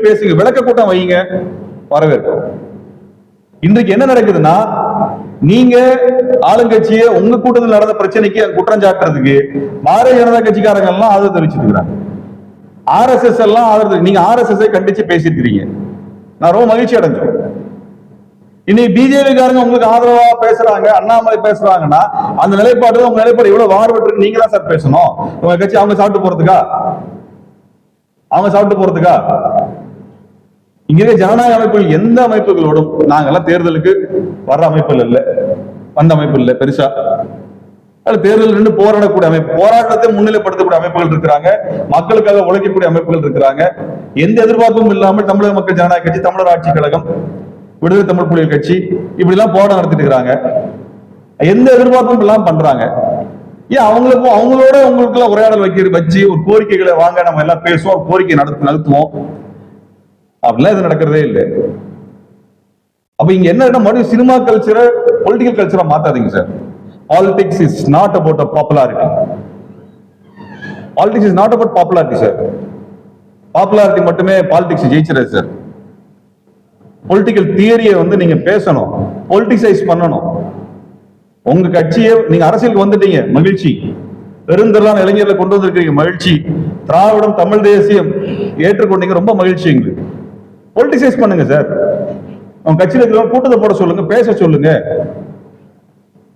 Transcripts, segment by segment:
போய் பேசுங்க. விளக்க கூட்டம் வைங்க. வரவேற்கும் இன்றைக்கு என்ன நடக்குதுன்னா நீங்க ஆளுங்கட்சிய உங்க கூட்டத்தில் நடந்த பிரச்சனைக்கு குற்றம் சாட்டுறதுக்கு பாரதிய ஜனதா கட்சிக்காரங்க எல்லாம் ஆதரவு தெரிவிச்சிட்டு இருக்கிறாங்க. ஆர்எஸ்எஸ் எல்லாம் ஆதரவு நீங்க ஆர்எஸ்எஸ் கண்டிச்சு பேசியிருக்கிறீங்க. நான் ரொம்ப மகிழ்ச்சி அடைஞ்சேன். இன்னைக்கு பிஜேபி காரங்க உங்களுக்கு ஆதரவா பேசுறாங்க அண்ணாமலை பேசுறாங்கன்னா அந்த நிலைப்பாடு உங்க நிலைப்பாடு இவ்வளவு மாறுபட்டு நீங்க தான் சார் பேசணும். உங்க கட்சி அவங்க சாப்பிட்டு போறதுக்கா? அவங்க சாப்பிட்டு போறதுக்கா? இங்கே ஜனநாயக அமைப்புகள் எந்த அமைப்புகளோடும் நாங்கெல்லாம் தேர்தலுக்கு வர்ற அமைப்புகள் இல்ல. வந்த அமைப்பு இல்லை பெருசா. அது தேர்தல் நின்று போராடக்கூடிய அமைப்பு போராட்டத்தை முன்னிலைப்படுத்தக்கூடிய அமைப்புகள் இருக்கிறாங்க. மக்களுக்காக உழைக்கக்கூடிய அமைப்புகள் இருக்கிறாங்க. எந்த எதிர்பார்ப்பும் இல்லாமல் தமிழக மக்கள் ஜனநாயக கட்சி தமிழர் ஆட்சி கழகம் விடுதலை தமிழ் புலிகள் கட்சி இப்படி எல்லாம் போராட்டம் நடத்திட்டு இருக்கிறாங்க. எந்த எதிர்பார்ப்பும் இல்லாம பண்றாங்க. ஏன் அவங்களுக்கும் அவங்களோட உங்களுக்கு எல்லாம் உரையாடல் வைக்கிற வச்சு ஒரு கோரிக்கைகளை வாங்க நம்ம எல்லாம் பேசுவோம் ஒரு கோரிக்கை நடத்து நடத்துவோம். அப்படிலாம் இது நடக்கிறதே இல்லை. அப்ப இங்க என்ன மறுபடியும் சினிமா கல்ச்சரை பொலிட்டிக்கல் கல்ச்சரா மாத்தாதீங்க sir politics is not about popularity politics is not about popularity sir popularity மட்டுமே பாலிடிக்ஸ் ஜெயிச்சிடாது சார் பொலிட்டிக்கல் தியரியை வந்து நீங்க பேசணும். பொலிட்டிசைஸ் பண்ணணும். உங்க கட்சியை நீங்க அரசியலுக்கு வந்துட்டீங்க. மகிழ்ச்சி. பெருந்திரளான இளைஞர்களை கொண்டு வந்திருக்கீங்க மகிழ்ச்சி. திராவிடம் தமிழ் தேசியம் ஏற்றுக்கொண்டீங்க. ரொம்ப மகிழ்ச்சி எங்களுக்கு. பொலிட்டிசைஸ் பண்ணுங்க சார் அவங்க கட்சியில் இருக்கிறவங்க கூட்டத்தை போட சொல்லுங்க பேச சொல்லுங்க.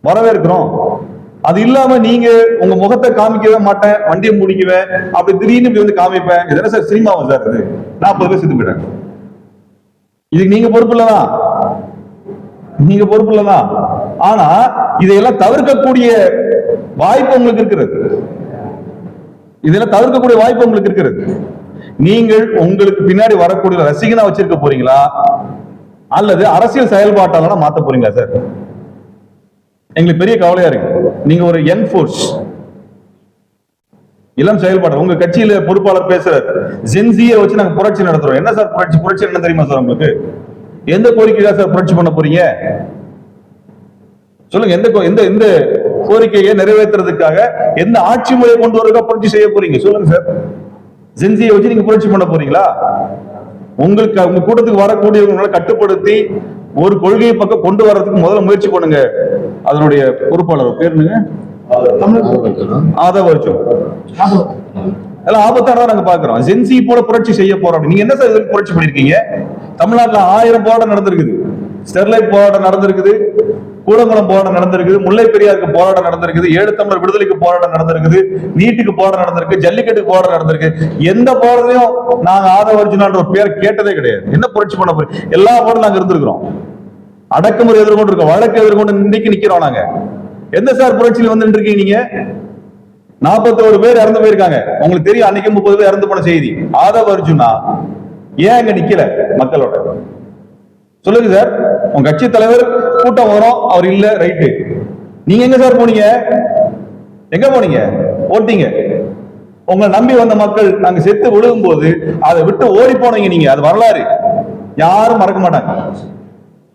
வரவேற்கிறோம். அது இல்லாம நீங்க உங்க முகத்தை காமிக்கவே மாட்டேன் வண்டியை முடிக்குவேன் அப்படி திடீர்னு இப்படி வந்து காமிப்பேன். இதெல்லாம் சார் சினிமாவும் சார் இது? நாற்பது பேர் செத்து போயிட்டாங்க இதுக்கு நீங்க பொறுப்பு இல்லதான் நீங்க பொறுப்பு இல்லதான் ஆனா இதையெல்லாம் தவிர்க்கக்கூடிய வாய்ப்பு உங்களுக்கு இருக்கிறது. இதெல்லாம் தவிர்க்கக்கூடிய வாய்ப்பு உங்களுக்கு இருக்கிறது. நீங்கள் உங்களுக்கு பின்னாடி வரக்கூடிய ரசிகனா வச்சிருக்க போறீங்களா? அல்லது அரசியல் செயல்பாட்டாளனா மாத்த போறீங்களா சார் எங்களுக்கு பெரிய கவலையா இருக்கு. நீங்க ஒரு யங் ஃபோர்ஸ் இளம் செயல்பாடு. உங்க கட்சியில பொறுப்பாளர் பேசுறாரு. ஜென்சியை வச்சு நாங்க புரட்சி நடத்துறோம். என்ன சார் புரட்சி? புரட்சி என்ன தெரியுமா சார் உங்களுக்கு? எந்த கோரிக்கையா சார் புரட்சி பண்ண போறீங்க? சொல்லுங்க எந்த கோ- எந்த எந்த கோரிக்கையை நிறைவேற்றுறதுக்காக எந்த ஆட்சி முறையை கொண்டு வரதுக்காக புரட்சி செய்ய போறீங்க? சொல்லுங்க சார் ஜென்சியை வச்சு நீங்க புரட்சி பண்ண போறீங்களா? உங்களுக்கு உங்க கூட்டத்துக்கு வரக்கூடியவங்களை கட்டுப்படுத்தி ஒரு கொள்கையை பக்கம் கொண்டு வர்றதுக்கு முதல்ல முயற்சி பண்ணுங்க. அதனுடைய பொறுப்பாளர் பேர் என்னங்க? வருஷம் எல்லாம் ஆபத்தானதா நாங்க பாக்குறோம். ஜென்சி போல புரட்சி செய்ய போறோம் நீங்க என்ன சார் இதுக்கு புரட்சி பண்ணிருக்கீங்க? தமிழ்நாட்டுல ஆயிரம் போராட்டம் நடந்திருக்குது. ஸ்டெர்லைட் போராட்டம் நடந்திருக்குது. கூடங்குளம் போராட்டம் நடந்திருக்குது முல்லை பெரியாருக்கு போராட்டம் நடந்திருக்குது ஏழு தமிழர் விடுதலைக்கு போராட்டம் நடந்திருக்குது நீட்டுக்கு போராட்டம் நடந்திருக்கு ஜல்லிக்கட்டுக்கு போராட்டம் நடந்திருக்கு. எந்த போராட்டத்தையும் நாங்க ஆதவ அர்ஜுனான்ற ஒரு பேர் கேட்டதே கிடையாது. என்ன புரட்சி பண்ண போறோம் எல்லா போராட்டம் நாங்க இருந்திருக்கிறோம். அடக்குமுறை எதிர்கொண்டு இருக்கோம். வழக்கு எதிர்கொண்டு இன்னைக்கு நிக்கிறோம் நாங்க. எந்த சார் புரட்சியில் வந்து நின்றுருக்கீங்க நீங்க? நாற்பத்தோரு பேர் இறந்து போயிருக்காங்க. உங்களுக்கு தெரியும் அன்னைக்கு முப்பது பேர் இறந்து போன செய்தி. ஆதவ அர்ஜுனா ஏன் இங்க நிக்கல மக்களோட? சொல்லுங்க சார். உங்க கட்சி தலைவர் கூட்டம் வரும் அவர் இல்ல ரைட்டு. நீங்க எங்க சார் போனீங்க? எங்க போனீங்க? ஓட்டீங்க. உங்களை நம்பி வந்த மக்கள் அங்க செத்து விழுகும் போது அதை விட்டு ஓடி போனீங்க நீங்க. அது வரலாறு. யாரும் மறக்க மாட்டாங்க.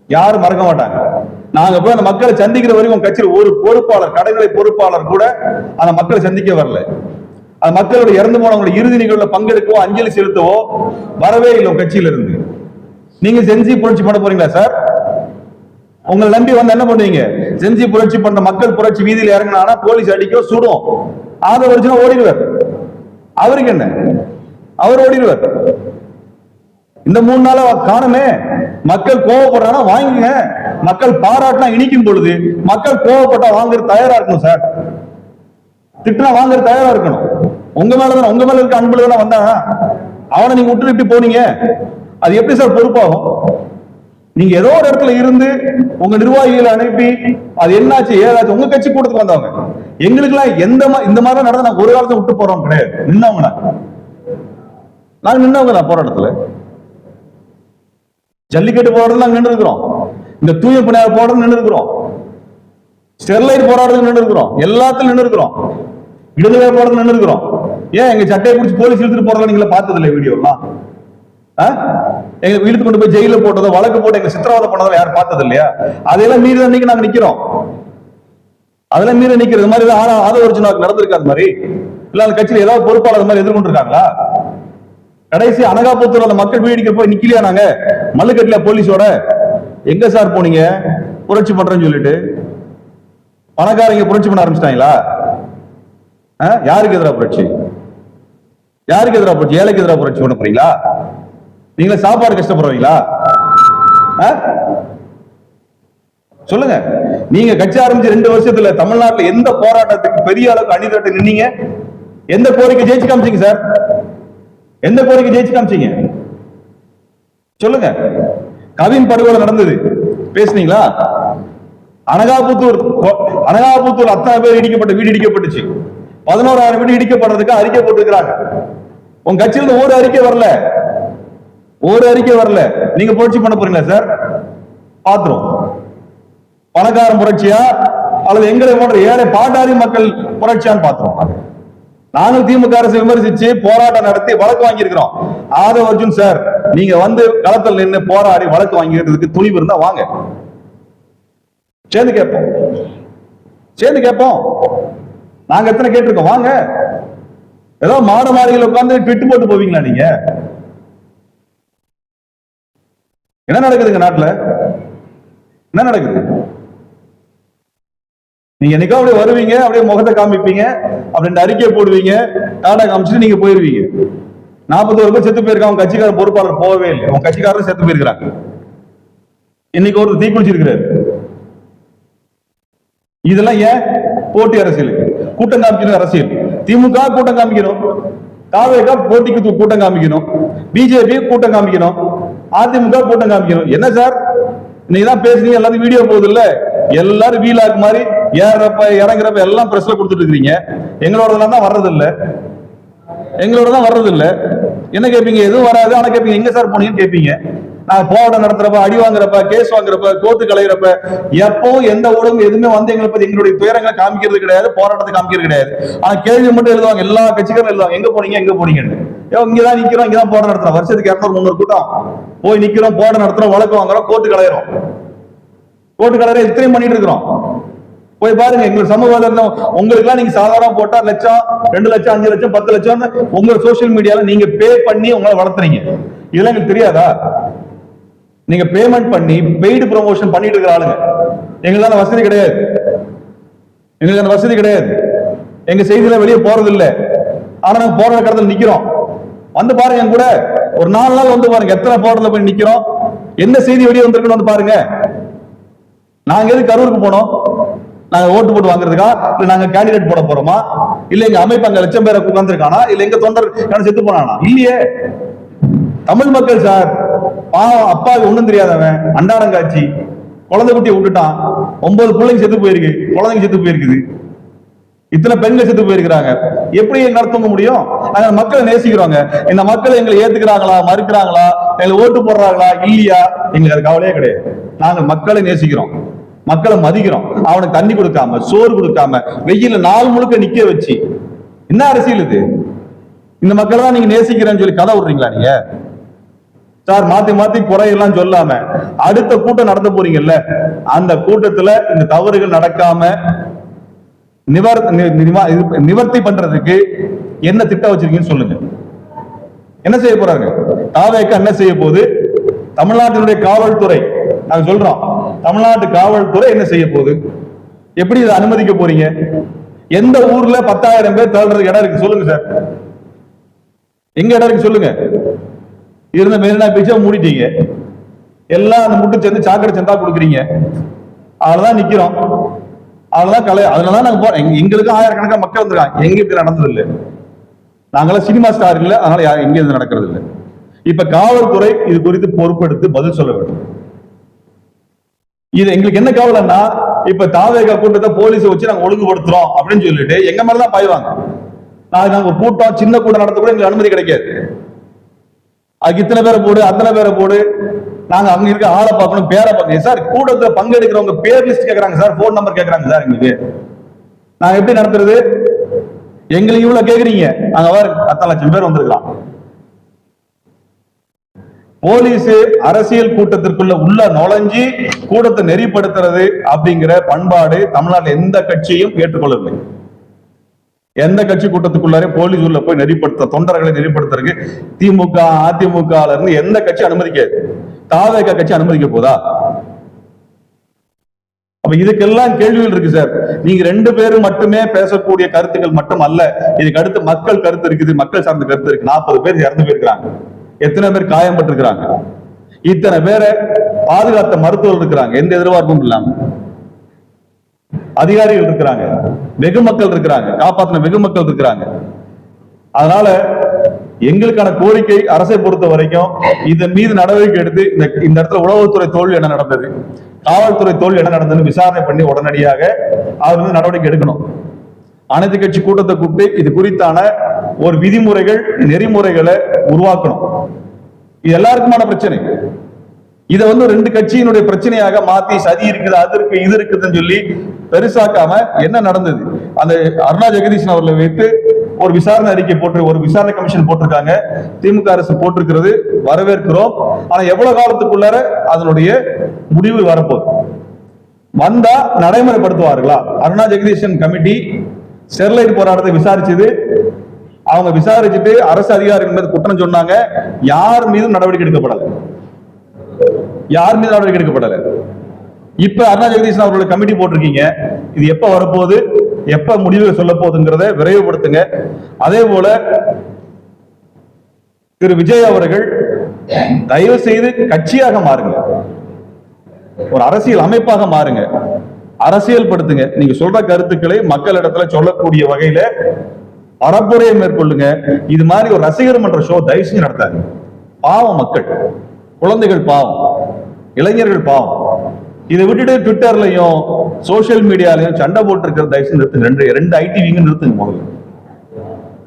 யாரும் மறக்க மாட்டாங்க. நாங்க போய் அந்த மக்களை சந்திக்கிற வரைக்கும் கட்சியில் ஒரு பொறுப்பாளர் கடைநிலை பொறுப்பாளர் கூட அந்த மக்களை சந்திக்க வரல. அந்த மக்களோட இறந்து போனவங்களோட இறுதி நிகழ்வுல பங்கெடுக்கவோ அஞ்சலி செலுத்தவோ வரவே இல்லை கட்சியில இருந்து நீங்க செஞ்சி புரட்சி பண்ண போறீங்களா சார் உங்களை நம்பி வந்து என்ன பண்ணுவீங்க? செஞ்சி புரட்சி பண்ற மக்கள் புரட்சி வீதியில் இறங்கினா போலீஸ் அடிக்க சுடும். ஆத வருஷம் ஓடிடுவார். அவருக்கு என்ன? அவர் ஓடிடுவார். இந்த மூணு நாளா காணுமே. மக்கள் கோவப்படுறாங்கன்னா வாங்குங்க மக்கள் பாராட்டினா இனிக்கும் பொழுது மக்கள் கோவப்பட்டா வாங்குறது தயாரா இருக்கணும் சார் திட்டினா வாங்குறது தயாரா இருக்கணும். உங்க மேலதானே உங்க மேல இருக்க அன்புல தானே வந்தா? அவனை நீங்க விட்டு இப்படி போனீங்க. அது எப்படி சார் பொறுப்பாகும்? நீங்க ஏதோ ஒரு இடத்துல இருந்து உங்க நிர்வாகிகளை அனுப்பி அது என்னாச்சு ஏதாச்சும் உங்க கட்சி கூட்டத்துக்கு வந்தவங்க. எங்களுக்கெல்லாம் எந்த இந்த மாதிரி நடந்த நாங்க ஒரு காலத்தை விட்டு போறோம் கிடையாது. நின்னவங்க நாங்க. நாங்க நின்னவங்க தான் போராட்டத்துல ஜல்லிக்கட்டு போராட்டம் நாங்க நின்று இருக்கிறோம் இந்த தூய பிணையார் போராட்டம் நின்று இருக்கிறோம் ஸ்டெர்லைட் போராட்டம் நின்று இருக்கிறோம் எல்லாத்துலயும் நின்று இருக்கிறோம் இடதுவே போராட்டம் நின்று இருக்கிறோம் ஏன் எங்க சட்டையை பிடிச்சி போலீஸ் இழுத்துட்டு போறதெல்லாம் நீங்களே பார்த்ததில்லை வீடியோ வீடியோலாம்? எங்க இழுத்து கொண்டு போய் ஜெயில போட்டதோ வழக்கு போட்டு எங்க சித்திரவதை பண்ணதோ யாரும் பார்த்தது இல்லையா அதையெல்லாம் மீறி தான் இன்னைக்கு நாங்க நிக்கிறோம். அதெல்லாம் மீறி நிக்கிறது இது மாதிரி ஆனா ஆதவ ஒரிஜினாக்கு நடந்திருக்கு அது மாதிரி? இல்ல அந்த கட்சியில ஏதாவது பொறுப்பாளர் அது மாதிரி எதிர்கொண்டிருக்காங்களா? கடைசி அனகாபுத்தூர் அந்த மக்கள் வீடிக்க போய் நிக்கலையா நாங்க? மல்லுக்கட்டில போலீஸோட? எங்க சார் போனீங்க? புரட்சி பண்றேன்னு சொல்லிட்டு. பணக்காரங்க புரட்சி பண்ண ஆரம்பிச்சிட்டாங்களா? ஆ? யாருக்கு எதிராக புரட்சி? யாருக்கு எதிராக புரட்சி? ஏழைக்கு எதிராக புரட்சி பண்ண போறீங்களா? நீங்களே சாப்பாடு கஷ்டப்படுறீங்களா ஆ? சொல்லுங்க. நீங்க கட்சி ஆரம்பிச்சு ரெண்டு வருஷத்துல தமிழ்நாட்டுல எந்த போராட்டத்துக்கு பெரிய அளவுக்கு அணிதிரட்டு நின்னீங்க? எந்த கோரிக்கை ஜெயிச்சு காமிச்சீங்க சார்? எந்த கோரிக்கை ஜெயிச்சு காமிச்சீங்க? சொல்லுங்க. கவின் படுகொலை நடந்தது. பேசுனீங்களா? அனகாபுத்தூர் அனகாபுத்தூர் அத்தனை பேர் இடிக்கப்பட்ட வீடு இடிக்கப்பட்டுச்சு. பதினோராயிரம் வீடு இடிக்கப்படுறதுக்கு அறிக்கை போட்டுக்கிறாங்க உங்க கட்சியில ஒரு அறிக்கை வரல. ஒரு அறிக்கை வரல. நீங்க புரட்சி பண்ண போறீங்களா சார்? பாத்துரும். பணக்காரன் புரட்சியா? அல்லது எங்களை போன்ற ஏழை பாட்டாளி மக்கள் புரட்சியான்னு பாத்துரும். நாங்கள் திமுக அரசு விமர்சிச்சு போராட்டம் நடத்தி வழக்கு வாங்கியிருக்கிறோம். ஆதவ அர்ஜுன் சார் நீங்க வந்து களத்தில் நின்று போராடி வழக்கு வாங்கிக்கிறதுக்கு துணிவு இருந்தா வாங்க. சேர்ந்து கேட்போம். சேர்ந்து கேட்போம். நாங்க எத்தனை கேட்டிருக்கோம்? வாங்க. ஏதோ மாட மாளிகையில் உட்காந்து ட்விட்டு போட்டு போவீங்களா நீங்க? என்ன நடக்குதுங்க நாட்டில்? என்ன நடக்குது? நீங்க என்னைக்கோ அப்படியே வருவீங்க அப்படியே முகத்தை காமிப்பீங்க அப்படின்ற அறிக்கை போடுவீங்க டாடா காமிச்சிட்டு நீங்க போயிருவீங்க. நாற்பத்தோரு பேர் செத்து போயிருக்காங்க அவன் கட்சிக்கார பொறுப்பாளர் போகவே இல்லை. உங்க கட்சிக்காரரும் செத்து போயிருக்கிறாங்க. இன்னைக்கு ஒரு தீக்குளிச்சிருக்கிறாரு. இதெல்லாம் ஏன் போட்டி அரசியல்? கூட்டம் காமிக்கணும் அரசியல். திமுக கூட்டம் காமிக்கணும். காவேகா போட்டிக்கு கூட்டம் காமிக்கணும். பிஜேபி கூட்டம் காமிக்கணும். அதிமுக கூட்டம் காமிக்கணும். என்ன சார்? நீங்க தான் பேசுனீங்க எல்லாத்தையும் வீடியோ போகுது இல்ல எல்லாரும் வீலாக் மாதிரி ஏறப்ப இறங்குறப்ப எல்லாம் பிரஸ்ல கொடுத்துட்டு இருக்கீங்க எங்களோடதெல்லாம் தான் வர்றது இல்ல எங்களோட தான் வர்றது இல்ல என்ன கேட்பீங்க? எதுவும் வராது. ஆனா கேட்பீங்க எங்க சார் போனீங்கன்னு கேட்பீங்க. நான் போராட்டம் நடத்துறப்ப அடி வாங்குறப்ப கேஸ் வாங்குறப்ப கோத்து கலையிறப்ப எப்பவும் எந்த ஊடகம் எதுவுமே வந்து எங்களை பத்தி எங்களுடைய துயரங்களை காமிக்கிறது கிடையாது போராட்டத்தை காமிக்கிறது கிடையாது. ஆனா கேள்வி மட்டும் எழுதுவாங்க எல்லா கட்சிகளும் எழுதுவாங்க எங்க போனீங்க? எங்க போனீங்கன்னு. ஏன் இங்கதான் நிக்கிறோம் இங்கதான் போட நடத்துறோம் வருஷத்துக்கு இரநூறு முந்நூறு கூட்டம். போய் நிக்கிறோம் போட நடத்துறோம் வழக்கு வாங்குறோம் கோர்ட்டு கலையிறோம். கோர்ட்டு கலையிற இத்தனையும் பண்ணிட்டு இருக்கிறோம். போய் பாருங்க எங்களுக்கு சமூக உங்களுக்கு நீங்க சாதாரண போட்டா லட்சம் ரெண்டு லட்சம் அஞ்சு லட்சம் பத்து லட்சம் உங்க சோசியல் மீடியால நீங்க பே பண்ணி உங்களை வளர்த்துறீங்க. இதெல்லாம் எங்களுக்கு தெரியாதா? நீங்க பேமெண்ட் பண்ணி பெய்டு ப்ரொமோஷன் பண்ணிட்டு இருக்கிற ஆளுங்க. எங்களுக்கு அந்த வசதி கிடையாது. எங்களுக்கு அந்த வசதி கிடையாது. எங்க செய்தியில வெளியே போறது இல்லை ஆனா நாங்க போற கடத்துல நிக்கிறோம். வந்து பாருங்க என் கூட. ஒரு நாலு நாள் வந்து பாருங்க. எத்தனை போராட்டத்துல போய் நிக்கிறோம்? என்ன செய்தி வெளியே வந்திருக்குன்னு வந்து பாருங்க. நாங்க எது கரூருக்கு போனோம்? நாங்க ஓட்டு போட்டு வாங்குறதுக்கா? இல்ல நாங்க கேண்டிடேட் போட போறோமா? இல்ல எங்க அமைப்பு அங்க லட்சம் பேரை உட்கார்ந்துருக்கானா? இல்ல எங்க தொண்டர் செத்து போனானா? இல்லையே. தமிழ் மக்கள் சார் பாவம் அப்பாவுக்கு ஒண்ணும் தெரியாதவன் அண்டாரங்காட்சி குழந்தை குட்டியை விட்டுட்டான். ஒன்பது பிள்ளைங்க செத்து போயிருக்கு. குழந்தைங்க செத்து போயிருக்குது. இத்தனை பெண்கள் செத்து போயிருக்கிறாங்க. எப்படி நடத்த முடியும்? நாங்க மக்களை நேசிக்கிறோங்க இந்த மக்களை எங்களை ஏத்துக்கிறாங்களா மறுக்கிறாங்களா எங்களை ஓட்டு போடுறாங்களா இல்லையா? எங்களுக்கு அது கவலையே கிடையாது. நாங்கள் மக்களை நேசிக்கிறோம். மக்களை மதிக்கிறோம். அவனுக்கு தண்ணி கொடுக்காம சோறு கொடுக்காம வெயில நாள் முழுக்க நிக்க வச்சு. என்ன அரசியல் இது? இந்த மக்களை தான் நீங்க நேசிக்கிறேன்னு சொல்லி கதை விடுறீங்களா நீங்க? சார் மாத்தி மாத்தி குறையெல்லாம் சொல்லாம அடுத்த கூட்டம் நடத்த போறீங்கல்ல அந்த கூட்டத்துல இந்த தவறுகள் நடக்காம நிவர் இது- நிவர்த்தி பண்றதுக்கு என்ன திட்டம் வச்சிருக்கீங்கன்னு சொல்லுங்க. என்ன செய்ய போறாங்க தாவேக்க என்ன செய்ய போகுது? தமிழ்நாட்டினுடைய காவல்துறை நாங்க சொல்றோம் தமிழ்நாட்டு காவல்துறை என்ன செய்ய போகுது? எப்படி இதை அனுமதிக்க போறீங்க? எந்த ஊர்ல பத்தாயிரம் பேர் தள்ளுறதுக்கு இடம் இருக்கு சொல்லுங்க சார். எங்க இடம் இருக்கு சொல்லுங்க. இருந்த மெரினா பீச்சை மூடிட்டீங்க. எல்லாம் அந்த முட்டு சேர்ந்து சாக்கடை சந்தா கொடுக்குறீங்க. அவ்வளவுதான் நிக்கிறோம். அதெல்லாம் கலை அதனாலதான் நாங்க போறோம் எங்களுக்கு ஆயிரக்கணக்கான மக்கள் வந்திருக்காங்க. எங்க இப்படி நடந்தது இல்லை நாங்களாம் சினிமா ஸ்டார் இல்ல. அதனால யா- எங்க இது நடக்கிறது இல்லை இப்ப காவல்துறை இது குறித்து பொறுப்பெடுத்து பதில் சொல்ல வேண்டும். இது எங்களுக்கு என்ன கவலைன்னா இப்ப தாவேகா கூட்டத்தை போலீஸ் வச்சு நாங்க ஒழுங்குபடுத்துறோம் அப்படின்னு சொல்லிட்டு எங்க மாதிரிதான் பாய்வாங்க. நாளைக்கு நாங்க கூட்டம் சின்ன கூட்டம் நடத்த கூட எங்களுக்கு அனுமதி கிடைக்காது. அதுக்கு இத்தனை பேரை போடு அத்தனை பேரை போடு நாங்க அங்க இருக்க ஆளை பார்க்கணும் பேரை பார்க்கணும். சார் கூட்டத்துல பங்கெடுக்கிறவங்க பேர் லிஸ்ட் கேக்குறாங்க சார் போன் நம்பர் கேட்கறாங்க சார் எங்களுக்கு. நாங்கள் எப்படி நடத்துறது? எங்களுக்கு இவ்வளவு கேக்குறீங்க. நாங்கள் வேற பத்து லட்சம் பேர் வந்திருக்கலாம். போலீஸ் அரசியல் கூட்டத்திற்குள்ள உள்ள நுழைஞ்சி கூட்டத்தை நெறிப்படுத்துறது அப்படிங்கிற பண்பாடு தமிழ்நாட்டில் எந்த கட்சியும் ஏற்றுக்கொள்ளவில்லை. எந்த கட்சி கூட்டத்துக்குள்ளாரே போலீஸ் உள்ள போய் நெறிப்படுத்த தொண்டர்களை நெறிப்படுத்துறதுக்கு திமுக அதிமுக இருந்து எந்த கட்சி அனுமதிக்காது. தாவேக கட்சி அனுமதிக்க போதா? அப்ப இதுக்கெல்லாம் கேள்விகள் இருக்கு சார். நீங்க ரெண்டு பேரும் மட்டுமே பேசக்கூடிய கருத்துக்கள் மட்டும் அல்ல. இதுக்கு அடுத்து மக்கள் கருத்து இருக்குது மக்கள் சார்ந்த கருத்து இருக்கு. நாற்பது பேர் இறந்து போயிருக்கிறாங்க. எத்தனை பேர் காயப்பட்டிருக்கிறாங்க இத்தனை பேரை பாதுகாத்த மருத்துவர்கள் இருக்கிறாங்க. எந்த எதிர்பார்ப்பும் இல்லாம. அதிகாரிகள் இருக்கிறாங்க. வெகு மக்கள் இருக்கிறாங்க. காப்பாத்தின வெகு மக்கள் இருக்கிறாங்க. அதனால எங்களுக்கான கோரிக்கை அரசை பொறுத்த வரைக்கும் இதன் மீது நடவடிக்கை எடுத்து இந்த இந்த இடத்துல உளவுத்துறை தோல்வி என்ன நடந்தது? காவல்துறை தோல்வி என்ன நடந்ததுன்னு விசாரணை பண்ணி உடனடியாக அவர் வந்து நடவடிக்கை எடுக்கணும். அனைத்து கட்சி கூட்டத்தை கூப்பிட்டு இது குறித்தான ஒரு விதிமுறைகள் நெறிமுறைகளை உருவாக்கணும். இது எல்லாருக்குமான பிரச்சனை. இதை வந்து ரெண்டு கட்சியினுடைய பிரச்சனையாக மாத்தி சதி இருக்குது அது இருக்கு இது இருக்குதுன்னு சொல்லி பெருசாக்காம என்ன நடந்தது? அந்த அருணா ஜெகதீஷன் அவர்களை வைத்து ஒரு விசாரணை அறிக்கை போட்டு ஒரு விசாரணை கமிஷன் போட்டிருக்காங்க. திமுக அரசு போட்டிருக்கிறது வரவேற்கிறோம். ஆனா எவ்வளவு காலத்துக்குள்ளார அதனுடைய முடிவு வரப்போகுது? வந்தா நடைமுறைப்படுத்துவார்களா? அருணா ஜெகதீஷன் கமிட்டி ஸ்டெர்லைட் போராட்டத்தை விசாரிச்சது. அவங்க விசாரிச்சுட்டு அரசு அதிகாரிகள் மீது குற்றம் சொன்னாங்க. யார் மீதும் நடவடிக்கை எடுக்கப்படல. யார் மீது நடவடிக்கை எடுக்கப்படல. இப்ப அருணா ஜெகதீஷன் அவர்களுடைய கமிட்டி போட்டிருக்கீங்க. இது எப்ப வரப்போகுது? எப்ப முடிவு சொல்ல போகுதுங்கிறத விரைவுபடுத்துங்க. அதே போல திரு விஜய் அவர்கள் தயவு செய்து கட்சியாக மாறுங்க. ஒரு அரசியல் அமைப்பாக மாறுங்க. அரசியல் படுத்துங்க. நீங்க சொல்ற கருத்துக்களை மக்களிடத்துல சொல்லக்கூடிய வகையில பரப்புரையை மேற்கொள்ளுங்க. இது மாதிரி ஒரு ரசிகர் மன்ற ஷோ தயவு செஞ்சு நடத்தாங்க பாவம் மக்கள். குழந்தைகள் பாவம். இளைஞர்கள் பாவம். இதை விட்டுட்டு ட்விட்டர்லயும் சோஷியல் மீடியாலையும் சண்டை போட்டிருக்கிற தயவுசு நிறுத்துங்க ரெண்டு ரெண்டு ஐடிவிங்க நிறுத்துங்க முதல்ல.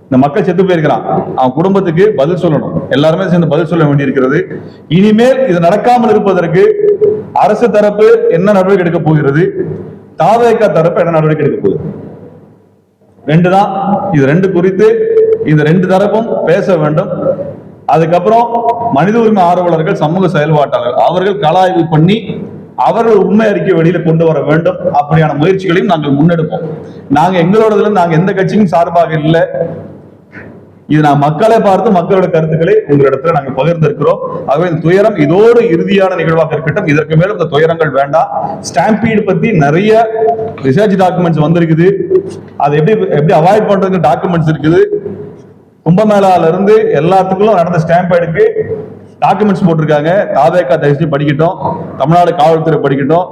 இந்த மக்கள் செத்து போயிருக்கிறான். அவன் குடும்பத்துக்கு பதில் சொல்லணும். எல்லாருமே சேர்ந்து பதில் சொல்ல வேண்டியிருக்கிறது. இனிமேல் இது நடக்காமல் இருப்பதற்கு அரசு தரப்பு என்ன நடவடிக்கை எடுக்க போகிறது? தாவேக்கா தரப்பு என்ன நடவடிக்கை எடுக்க போகுது? ரெண்டு தான். இது ரெண்டு குறித்து இந்த ரெண்டு தரப்பும் பேச வேண்டும். அதுக்கப்புறம் மனித உரிமை ஆர்வலர்கள் சமூக செயல்பாட்டாளர்கள் அவர்கள் கலாய்வு பண்ணி அவர்கள் உண்மை அறிக்கை வெளியில கொண்டு வர வேண்டும். அப்படியான முயற்சிகளையும் நாங்கள் முன்னெடுப்போம். நாங்க எங்களோடதுல நாங்க எந்த கட்சியும் சார்பாக இல்லை. இது நான் மக்களை பார்த்து மக்களோட கருத்துக்களை உங்களிடத்துல நாங்கள் பகிர்ந்திருக்கிறோம். ஆகவே இந்த துயரம் இதோடு இறுதியான நிகழ்வாக இருக்கட்டும். இதற்கு மேலும் இந்த துயரங்கள் வேண்டாம். ஸ்டாம்பீடு பத்தி நிறைய ரிசர்ச் டாக்குமெண்ட்ஸ் வந்திருக்குது. அதை எப்படி எப்படி அவாய்ட் பண்றதுக்கு டாக்குமெண்ட்ஸ் இருக்குது. கும்பமேளால இருந்து எல்லாத்துக்கும் நடந்த ஸ்டாம்பேடுக்கு டாக்குமெண்ட்ஸ் போட்டிருக்காங்க. தாவேக்கா தயவுசெய்து படிக்கட்டும். தமிழ்நாடு காவல்துறை படிக்கட்டும்.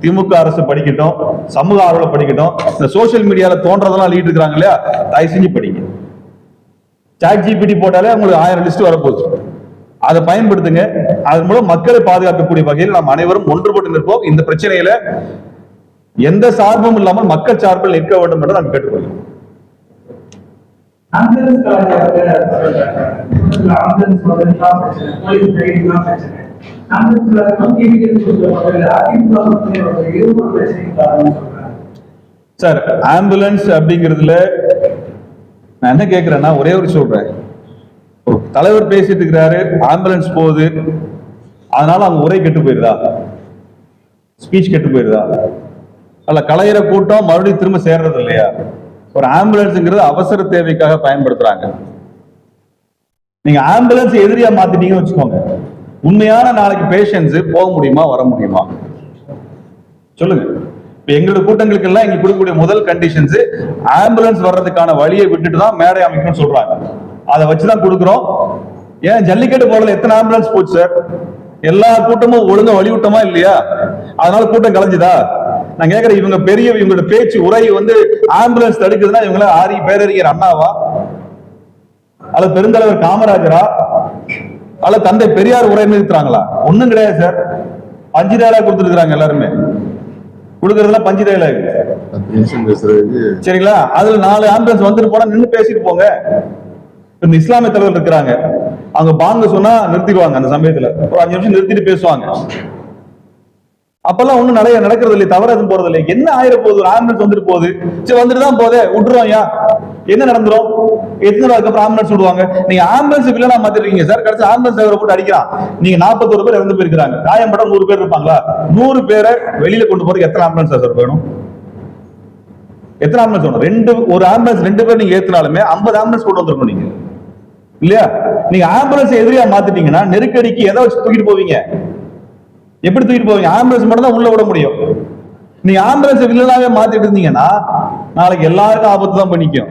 திமுக அரசு படிக்கட்டும். சமூக ஆர்வலை படிக்கட்டும். இந்த சோஷியல் மீடியாவில் தோன்றதெல்லாம் எழுதிட்டு இருக்கிறாங்க இல்லையா? தயவு செஞ்சு படிங்க. சாட் ஜிபிடி போட்டாலே உங்களுக்கு ஆயிரம் லிஸ்ட் வரப்போகுது. அதை பயன்படுத்துங்க. அதன் மூலம் மக்களை பாதுகாக்கக்கூடிய வகையில் நாம் அனைவரும் ஒன்றுபட்டு நிற்போம். இந்த பிரச்சனையில எந்த சார்பும் இல்லாமல் மக்கள் சார்பில் நிற்க வேண்டும் என்று நான் கேட்டுக்கொள்கிறேன். ஆம்புலன்ஸ் ஆம்புலன்ஸ் பிரச்சனை. போலீஸ் ட்ரைனிங்லாம் பிரச்சனை. ஆம்புலன்ஸ் சொல்லுவாங்க அதிமுக பிரச்சனை காரணம் சொல்றாங்க சார் ஆம்புலன்ஸ் அப்படிங்கிறதுல நான் என்ன கேட்குறேன்னா ஒரே ஒரு சொல்றேன். தலைவர் பேசிட்டு இருக்கிறாரு ஆம்புலன்ஸ் போகுது. அதனால அவங்க உரை கெட்டு போயிருதா? ஸ்பீச் கெட்டு போயிருதா? அல்ல கலையிற கூட்டம் மறுபடியும் திரும்ப சேர்றது இல்லையா? ஒரு ஆம்புலன்ஸ்ங்கிறது அவசர தேவைக்காக பயன்படுத்துறாங்க. நீங்க ஆம்புலன்ஸ் எதிரியா மாத்திட்டீங்கன்னு வச்சுக்கோங்க. உண்மையான நாளைக்கு பேஷன்ஸ் போக முடியுமா வர முடியுமா? சொல்லுங்க. இப்ப எங்களோட கூட்டங்களுக்கு எல்லாம் இங்க கொடுக்கக்கூடிய முதல் கண்டிஷன்ஸ் ஆம்புலன்ஸ் வர்றதுக்கான வழியை விட்டுட்டு தான் மேடை அமைக்கணும்னு சொல்றாங்க. அதை வச்சுதான் கொடுக்குறோம். ஏன் ஜல்லிக்கட்டு போடல எத்தனை ஆம்புலன்ஸ் போச்சு சார் எல்லா கூட்டமும் ஒழுங்கா வழிவிட்டோமா இல்லையா? அதனால கூட்டம் கலைஞ்சுதா? நான் கேட்கறேன் இவங்க பெரிய இவங்களோட பேச்சு உரை வந்து ஆம்புலன்ஸ் தடுக்குதுன்னா இவங்கள ஆரி பேரறிஞர் அண்ணாவா? அல்ல பெருந்தலைவர் காமராஜரா? அல்ல தந்தை பெரியார் உரை நிறுத்துறாங்களா? ஒண்ணும் கிடையாது சார் பஞ்சு டயலாக் கொடுத்துருக்காங்க எல்லாருமே. கொடுக்கறதுலாம் பஞ்சு டயலாக் சரிங்களா? அதுல நாலு ஆம்புலன்ஸ் வந்துட்டு போனா நின்று பேசிட்டு போங்க. இந்த இஸ்லாமிய தலைவர் இருக்கிறாங்க. அவங்க பாங்க சொன்னா நிறுத்திடுவாங்க அந்த சமயத்துல. ஒரு அஞ்சு நிமிஷம் நிறுத்திட்டு பேசுவாங்க. அப்பெல்லாம் ஒன்றும் நிறைய நடக்கிறது இல்லை தவறு எதுவும் போறது இல்லை என்ன ஆயிரம் போகுது ஒரு ஆம்புலன்ஸ் வந்துட்டு போகுது. சரி வந்துட்டு தான் போதே விட்டுருவோம் ஐயா. என்ன நடந்துரும்? எத்தனை நாளுக்கு அப்புறம் ஆம்புலன்ஸ் விடுவாங்க? நீங்க ஆம்புலன்ஸ் வில்லனா மாத்திருக்கீங்க சார் கடைசி ஆம்புலன்ஸ் டிரைவரை போட்டு அடிக்கிறான். நீங்க நாற்பத்தோரு பேர் இறந்து போயிருக்காங்க காயம்பட நூறு பேர் இருப்பாங்களா? நூறு பேரை வெளியில கொண்டு போறதுக்கு எத்தனை ஆம்புலன்ஸ் சார் வேணும்? எத்தனை ஆம்புலன்ஸ் வேணும்? ரெண்டு ஒரு ஆம்புலன்ஸ் ரெண்டு பேர் நீங்க ஏத்துனாலுமே 50 ஆம்புலன்ஸ் கொண்டு வந்துருக்கணும் நீங்க. இல்லையா? நீங்க ஆம்புலன்ஸ் எதிரியா மாத்திட்டீங்கன்னா நெருக்கடிக்கு எதை வச்சு தூக்கிட்டு போவீங்க? எப்படி தூக்கிட்டு போவீங்க? ஆம்புலன்ஸ் மட்டும் தான் உள்ள விட முடியும். நீங்க ஆம்புலன்ஸ் வில்லனாவே மாத்திட்டு இருந்தீங்கன்னா நாளைக்கு எல்லாருக்கும் ஆபத்து தான் பண்ணிக்கும்.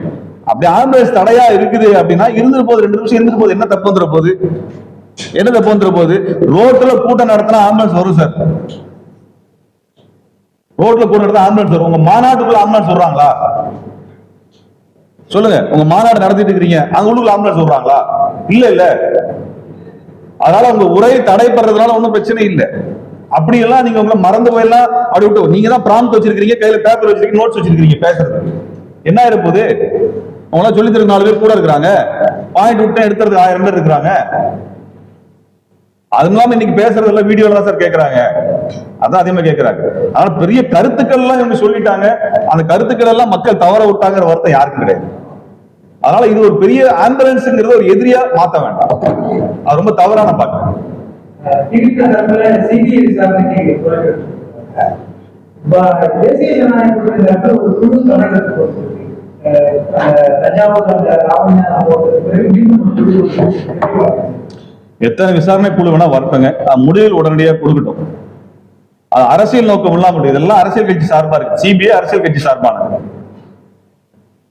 அப்படி ஆம்புலன்ஸ் தடையா இருக்குது அப்படின்னா இருந்துட்டு போகுது ரெண்டு நிமிஷம் இருந்துட்டு போகுது என்ன தப்பு வந்துட போகுது? என்ன தப்பு வந்துட போகுது? ரோட்ல கூட்டம் நடத்தினா ஆம்புலன்ஸ் வரும் சார் ரோட்ல கூட்டம் நடத்தினா ஆம்புலன்ஸ் வரும். உங்க மாநாட்டுக்குள்ள ஆம்புலன்ஸ் வருவாங்களா சொல்லுங்க. உங்க மாநாடு நடத்திட்டு இருக்கிறீங்க. அங்க உள்ள ஆம்புலன்ஸ் வருவாங்களா இல்ல இல்ல. அதனால உங்க உரை தடைப்படுறதுனால ஒன்றும் பிரச்சனை இல்லை. அப்படியெல்லாம் நீங்க உங்களை மறந்து போயெல்லாம் அப்படி விட்டு நீங்க தான் ப்ராம்ப்ட் வச்சிருக்கீங்க கையில பேப்பர் வச்சிருக்கீங்க நோட்ஸ் வச்சிருக்கீங்க பேசுறது. என்ன ஆயிர அவங்களாம் சொல்லி தர நாலு பேர் கூட இருக்கிறாங்க. பாயிண்ட் விட்டு எடுத்துறது ஆயிரம் பேர் இருக்கிறாங்க. அது இல்லாம இன்னைக்கு பேசுறது எல்லாம் வீடியோல தான் சார் கேக்குறாங்க. அதான் அதிகமா கேக்குறாங்க. ஆனா பெரிய கருத்துக்கள் எல்லாம் இவங்க சொல்லிட்டாங்க. அந்த கருத்துக்கள் எல்லாம் மக்கள் தவற விட்டாங்கிற வருத்தம் யாருக்கும் கிடையாது. அதனால இது ஒரு பெரிய ஆம்புலன்ஸ்ங்கிறது ஒரு எதிரியா மாத்த வேண்டாம். அது ரொம்ப தவறான பாக்குறேன் தேசிய ஜனநாயக ஒரு குழு உருவாக்குது. எத்தனை விசாரணை குழு வேணா வரட்டுங்க. முடிவில் உடனடியாக கொடுக்கட்டும். அரசியல் நோக்கம் இல்லாம இதெல்லாம் அரசியல் கட்சி சார்பா இருக்கு. சிபிஐ அரசியல் கட்சி சார்பானது.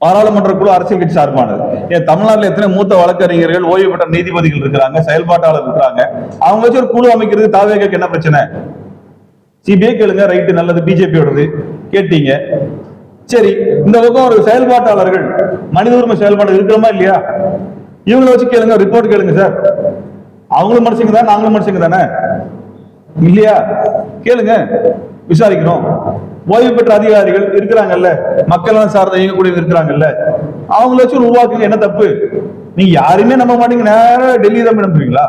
பாராளுமன்ற குழு அரசியல் கட்சி சார்பானது. ஏன் தமிழ்நாட்டில் எத்தனை மூத்த வழக்கறிஞர்கள் ஓய்வு பெற்ற நீதிபதிகள் இருக்கிறாங்க செயல்பாட்டாளர் இருக்கிறாங்க? அவங்க வச்சு ஒரு குழு அமைக்கிறது தாவேக்கு என்ன பிரச்சனை? சிபிஐ கேளுங்க ரைட்டு நல்லது பிஜேபியோடது. கேட்டீங்க. சரி இந்த பக்கம் ஒரு செயல்பாட்டாளர்கள் மனித உரிமை செயல்பாடு இருக்கிறோமா இல்லையா? இவங்களை வச்சு கேளுங்க ரிப்போர்ட் கேளுங்க சார் அவங்களும் மனுஷங்க தான் நாங்களும் மனுஷங்க தானே? இல்லையா? கேளுங்க விசாரிக்கிறோம் ஓய்வு பெற்ற அதிகாரிகள் இருக்கிறாங்கல்ல மக்கள் எல்லாம் சார்ந்த இயங்கக்கூடியவங்க இருக்கிறாங்கல்ல அவங்கள வச்சு உருவாக்குங்க. என்ன தப்பு? நீங்க யாருமே நம்ப மாட்டீங்க நேரம் டெல்லி தான் அனுப்புவீங்களா?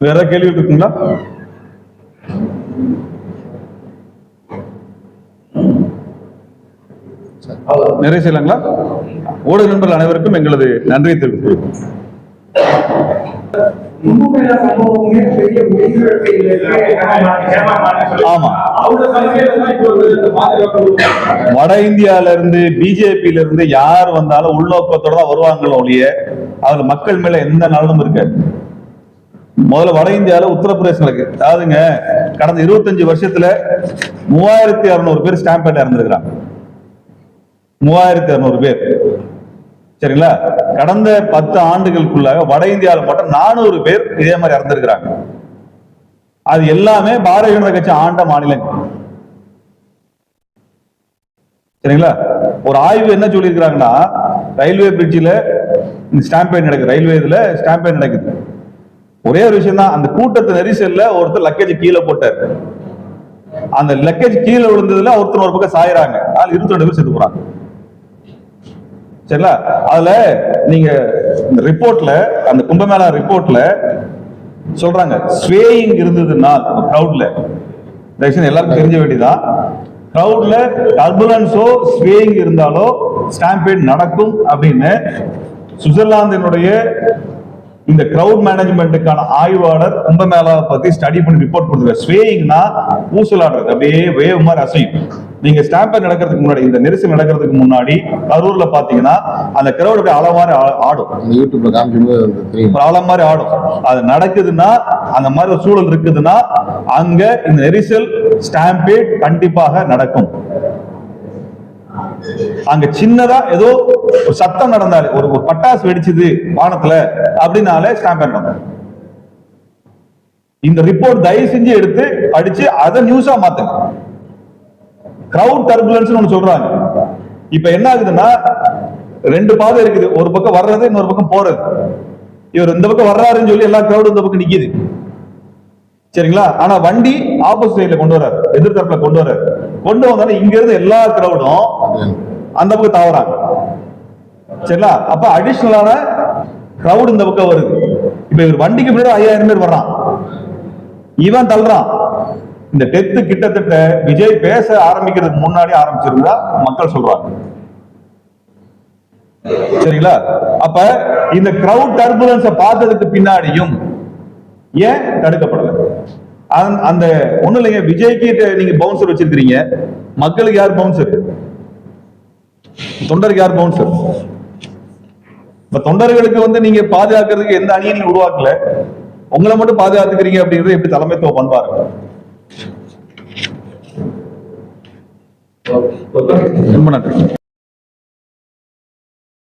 வேற கேள்வி இருக்குங்களா நிறைய செய்யலாங்களா? ஊடக நண்பர்கள் அனைவருக்கும் எங்களது நன்றியை தெரிவித்துக் வட இந்தியால இருந்து பிஜேபியில இருந்து யார் வந்தாலும் உள்நோக்கத்தோட தான் வருவாங்களோ ஒழிய அதுல மக்கள் மேல எந்த நலனும் இருக்காது. முதல்ல வட இந்தியால உத்தரப்பிரதேசம் இருக்கு. அதாவதுங்க கடந்த இருபத்தஞ்சு வருஷத்துல மூவாயிரத்தி அறுநூறு பேர் ஸ்டாம்ப் பேட் இறந்துருக்காங்க மூவாயிரத்தி அறுநூறு பேர். சரிங்களா? கடந்த பத்து ஆண்டுகளுக்குள்ளாக வட இந்தியாவில் மட்டும் நானூறு பேர் இதே மாதிரி இறந்துருக்கிறாங்க. அது எல்லாமே பாரதிய ஜனதா கட்சி ஆண்ட மாநிலங்கள் சரிங்களா? ஒரு ஆய்வு என்ன சொல்லியிருக்கிறாங்கன்னா ரயில்வே பிரிட்ஜில் இந்த ஸ்டாம்பேட் நடக்குது. ரயில்வே இதுல ஸ்டாம்பேட் நடக்குது. ஒரே ஒரு விஷயம் தான் அந்த கூட்டத்து நெரிசல்ல ஒருத்தர் லக்கேஜ் கீழே போட்டார். அந்த லக்கேஜ் கீழே விழுந்ததுல ஒருத்தர் ஒரு பக்கம் சாயிறாங்க. அதில் இருபத்தி ரெண்டு பேர் செத்து போறாங்க. சரிங்களா? அதுல நீங்க இந்த ரிப்போர்ட்ல அந்த கும்பமேளா ரிப்போர்ட்ல சொல்றாங்க ஸ்வேயிங் இருந்ததுன்னா கிரவுட்ல தயவுசெய்து எல்லாருக்கும் தெரிஞ்ச வேண்டியதான் க்ரௌட்ல டர்புலன்ஸோ ஸ்வேயிங் இருந்தாலோ ஸ்டாம்பேட் நடக்கும் அப்படின்னு சுவிட்சர்லாந்தினுடைய இந்த கிரவுட் மேனேஜ்மெண்ட்டுக்கான ஆய்வாளர் கும்பமேளாவை பத்தி ஸ்டடி பண்ணி ரிப்போர்ட் கொடுத்துருக்காரு. ஸ்வேயிங்னா ஊசலாடுறது. அப்படியே வேவ் மாதிரி அசையும். நீங்க ஸ்டாம்பேட் நடக்கிறதுக்கு முன்னாடி இந்த நெரிசல் நடக்கிறதுக்கு முன்னாடி கரூர்ல பாத்தீங்கன்னா அந்த கிரவுட் அப்படியே ஆ- ஆடும். யூடியூப்ல காமிக்கும்போது ஆளம் மாதிரி ஆடும். அது நடக்குதுன்னா அந்த மாதிரி ஒரு சூழல் இருக்குதுன்னா அங்க இந்த நெரிசல் ஸ்டாம்பேட் கண்டிப்பாக நடக்கும். அங்க சின்னதா ஏதோ ஒரு சத்தம் நடந்தாரு. ஒரு ஒரு பட்டாசு வெடிச்சது வானத்துல அப்படின்னாலே ஸ்டாம்ப் நடக்கும் இந்த ரிப்போர்ட் தயவு செஞ்சு எடுத்து படிச்சு அதை நியூஸா மாத்துங்க. கிரவுட் டர்புலன்ஸ் ஒண்ணு சொல்றாங்க. இப்ப என்ன ஆகுதுன்னா ரெண்டு பாதை இருக்குது. ஒரு பக்கம் வர்றது இன்னொரு பக்கம் போறது. இவர் இந்த பக்கம் வர்றாருன்னு சொல்லி எல்லா கிரவுடும் இந்த பக்கம் நிக்குது. சரிங்களா? ஆனா வண்டி ஆப்போசிட் சைட்ல கொண்டு வர்றாரு. எதிர்த்தரப்புல கொண்டு வர்றாரு. கொண்டு வந்தாலும் இங்க இருந்து எல்லா கிரௌடும் அந்த பக்கம் தாவறாங்க. சரிங்களா? அப்ப அடிஷனலான கிரவுட் இந்த பக்கம் வருது. இப்ப இவர் வண்டிக்கு முன்னாடி ஐயாயிரம் பேர் வர்றான். இவன் தள்ளுறான். இந்த டெத்து கிட்டத்தட்ட விஜய் பேச ஆரம்பிக்கிறதுக்கு முன்னாடி ஆரம்பிச்சிருந்தா மக்கள் சொல்றாங்க. சரிங்களா? அப்ப இந்த கிரௌட் டர்புலன்ஸ பார்த்ததுக்கு பின்னாடியும் ஏன் தடுக்கப்படல? அந்த- அந்த ஒண்ணும் இல்லைங்க. விஜய்க்கு நீங்க பவுன்சர் வச்சிருக்கீங்க மக்களுக்கு யார் பவுன்சர் தொண்டருக்கு யார் பவுன்சர் இப்ப தொண்டர்களுக்கு வந்து நீங்க பாதுகாக்கிறதுக்கு எந்த அணியை நீங்க உருவாக்கல. உங்களை மட்டும் பாதுகாத்துக்கிறீங்க அப்படிங்கறது எப்படி தலைமைத்துவ பண்பாரு ரொம்ப நன்றி.